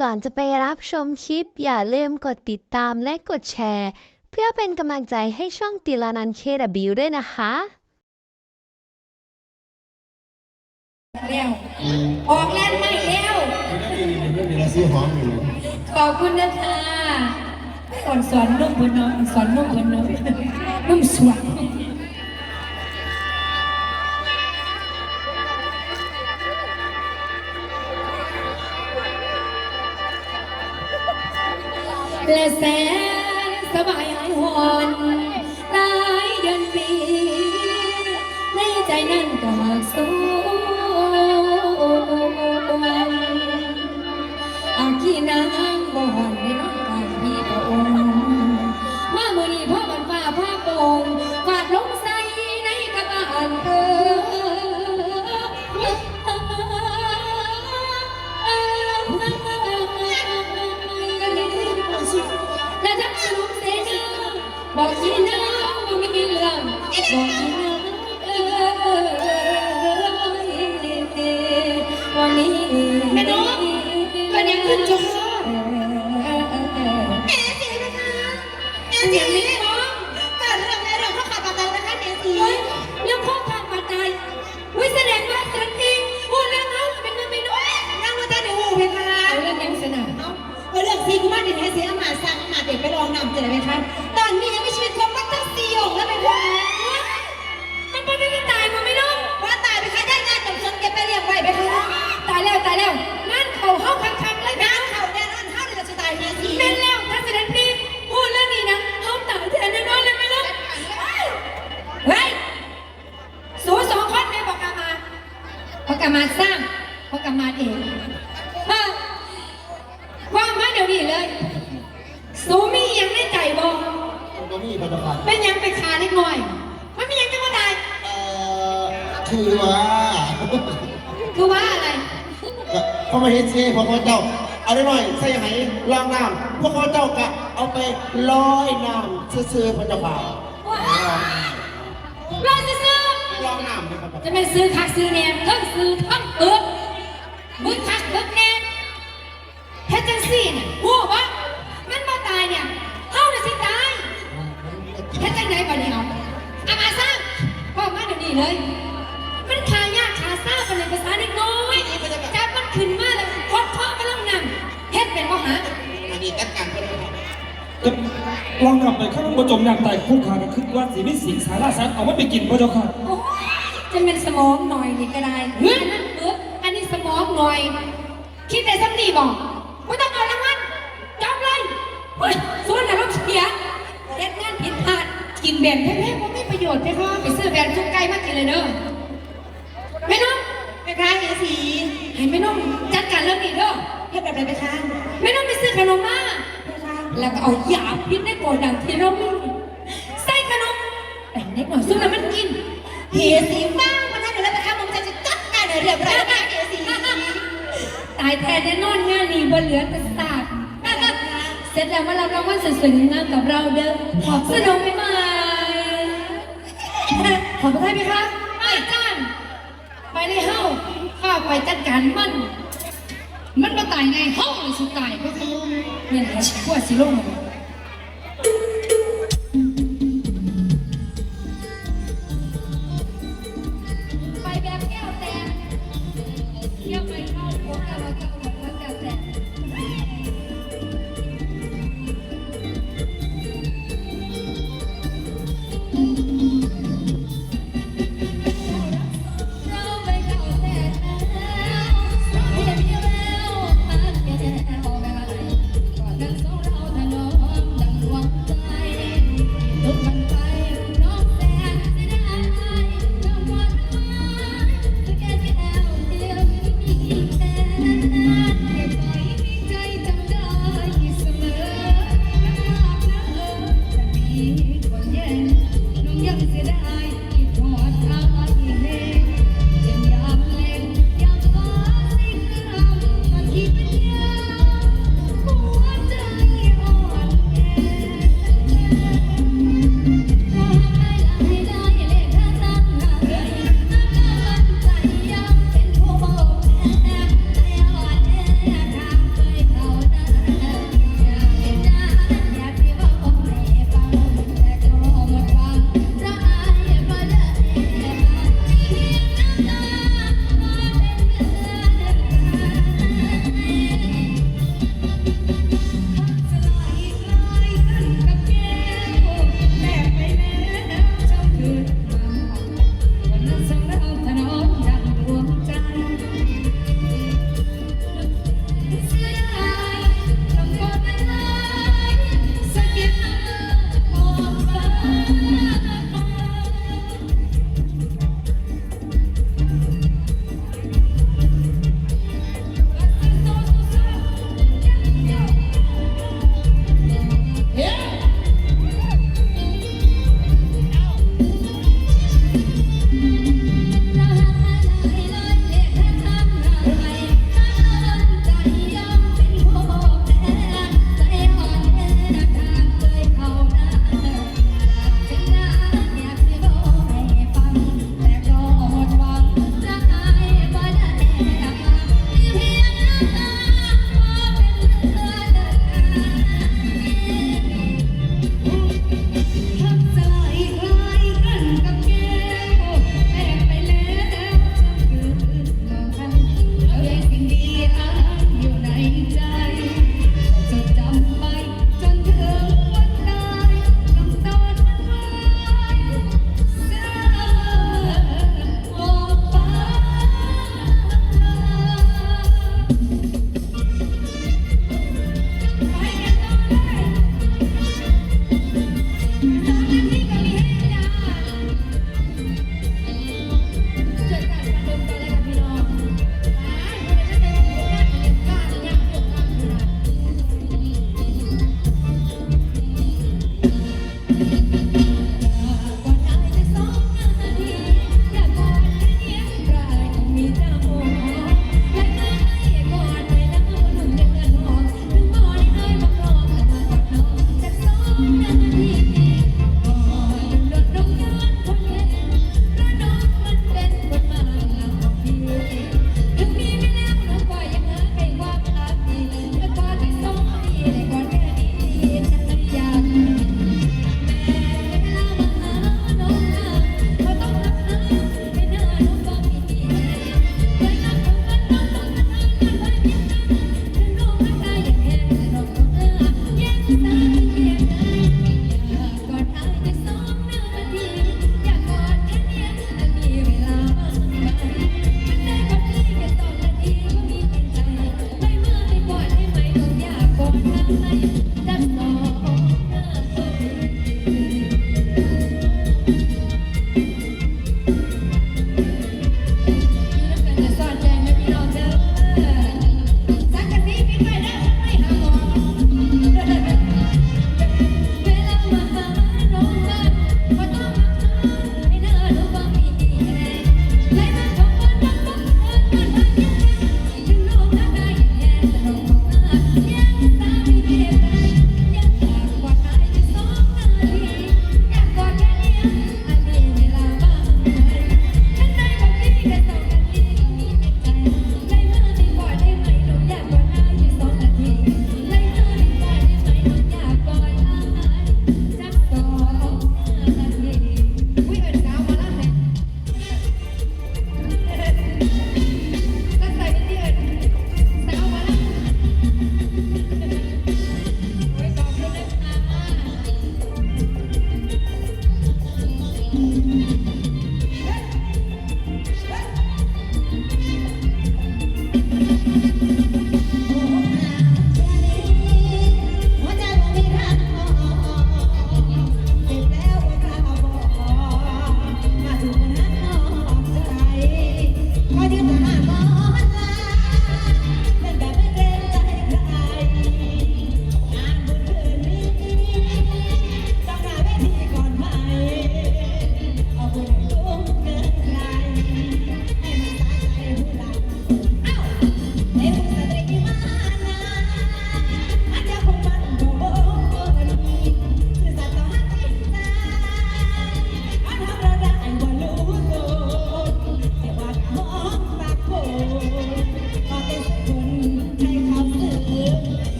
ก่อนจะไปรับชมคลิป อย่าลืมกดติดตามและกดแชร์ เพื่อเป็นกำลังใจให้ช่องติลานันเคดบิวด้วยนะคะ เร็วออกแล่นไม่เร็วไม่มีอะไรซื้อหอมอยู่เลยขอบคุณนะคะสอนสอนนุ่มบนน้องสอนนุ่มบนน้องนุ่มสวย และแสนสบายหายหอนหลายเดือนปี ในใจนั้นก็ บอกที่น้างบ่มีเรื่องบอกที่น้า เสียอามาสั่งอามาเด็กไปลองนำเจอไหมคะตอนนี้ยังมีชีวิตครบมาตั้งสี่องค์แล้วเป็นคะมันเป็นเรื่องตายมันไม่น้องว่าตายไปคะได้งานจำชนเก็บไปเรียงไว้ไปคะตายแล้วตายแล้วนั่นเขาเข้าคักๆเลยนะงานเขาแน่นอนเท่าเดือดจะตายเฮียสีเป็นแล้วถ้าเสด็จพี่พูดเรื่องนี้นะเขาตายแทนแน่นอนเลยไหมลูกเฮ้ยสูสองคนแม่บอกกามาบอกกามาสร้างบอกกามาเองเออว่ามาเดี๋ยวนี้เลย สูมีอยังในใจบอกมันก็มีพัฒนาเป็นหยังไปคาเล็กน้อย มันมีหยังจะมาตายเอ่อคือว่าคือว่าอะไร เขามาเห็นซีพวกเขาเจ้า เอาได้หน่อยใส่ไหลองน้ำพวกเขาเจ้ากะเอาไปลอยน้ำซื่อๆพระเจ้าค่ะรอซื้อลองน้ำนะครับๆจะไม่ซื้อคักซื้อแนมทั้งซื้อทั้งเอิบมึงคักเอิบแนมเฮ็ดจังซี่น่ะหัว เดี๋ยวนี้เลย มันขายากขาซ่าไปเลยภาษาเด็กน้อยจับมันขึ้นมาแล้วคดท่อมาลงน้ำเฮ็ดเป็นบ่หาอันนี้จัดการกันเลยครับก็ลองกลับไปข้างบนจมน้ำตายคู่ขาก็คือว่าสีไม่สิงสาราสัตว์เอามาไปกินพระเจ้าค่ะโอ้ยจะเป็นสมองหน่อยนี่ก็ได้เฮ้ยนั่นเอออันนี้สมองหน่อย คิดแต่สำนีบอกไม่ต้องเอารางวัลจบเลยเฮ้ยส่วนอารมณ์เสียเด็ดงานผิดพลาดกินแบนแพ้ๆ เพราะไม่ประโยชน์ไปค่ะไปซื้อแบนซุปไก่มากินเลยเด้อแม่น้องไปคะเฮียสีให้แม่น้องจัดการเรื่องนี้เด้อเฮ็ดแบบไหนไปคะแม่น้องไปซื้อขนมมาไปคะแล้วก็เอายาพิษในโกดังที่เรามีใส่ขนมแต่เล็กหน่อยซึ่งแล้วมันกินเฮียสีบ้างมาท่านเดี๋ยวแล้วไปคะผมจะจะจัดการเรียบร้อยแล้วเฮียสีตายแทนแน่นอนงานนี้บนเหลือแต่สาดเสร็จแล้วมารับรางวัลสวยๆงามๆกับเราเด้อขอบสนุกไหมไหม ขอบคุณไหมคะไปจ้านไปในเฮ้าข้าไปจัดการมัน มันมาตายไงเฮ้าเลยสุดตายก็คือเนี่ยนะชิวสิโลง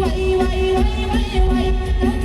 ไวไวไวไวไว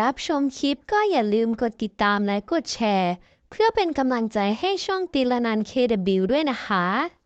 รับชมคลิปก็อย่าลืมกดติดตามและกดแชร์ เพื่อเป็นกำลังใจให้ช่องติลานัน KW ด้วยนะคะ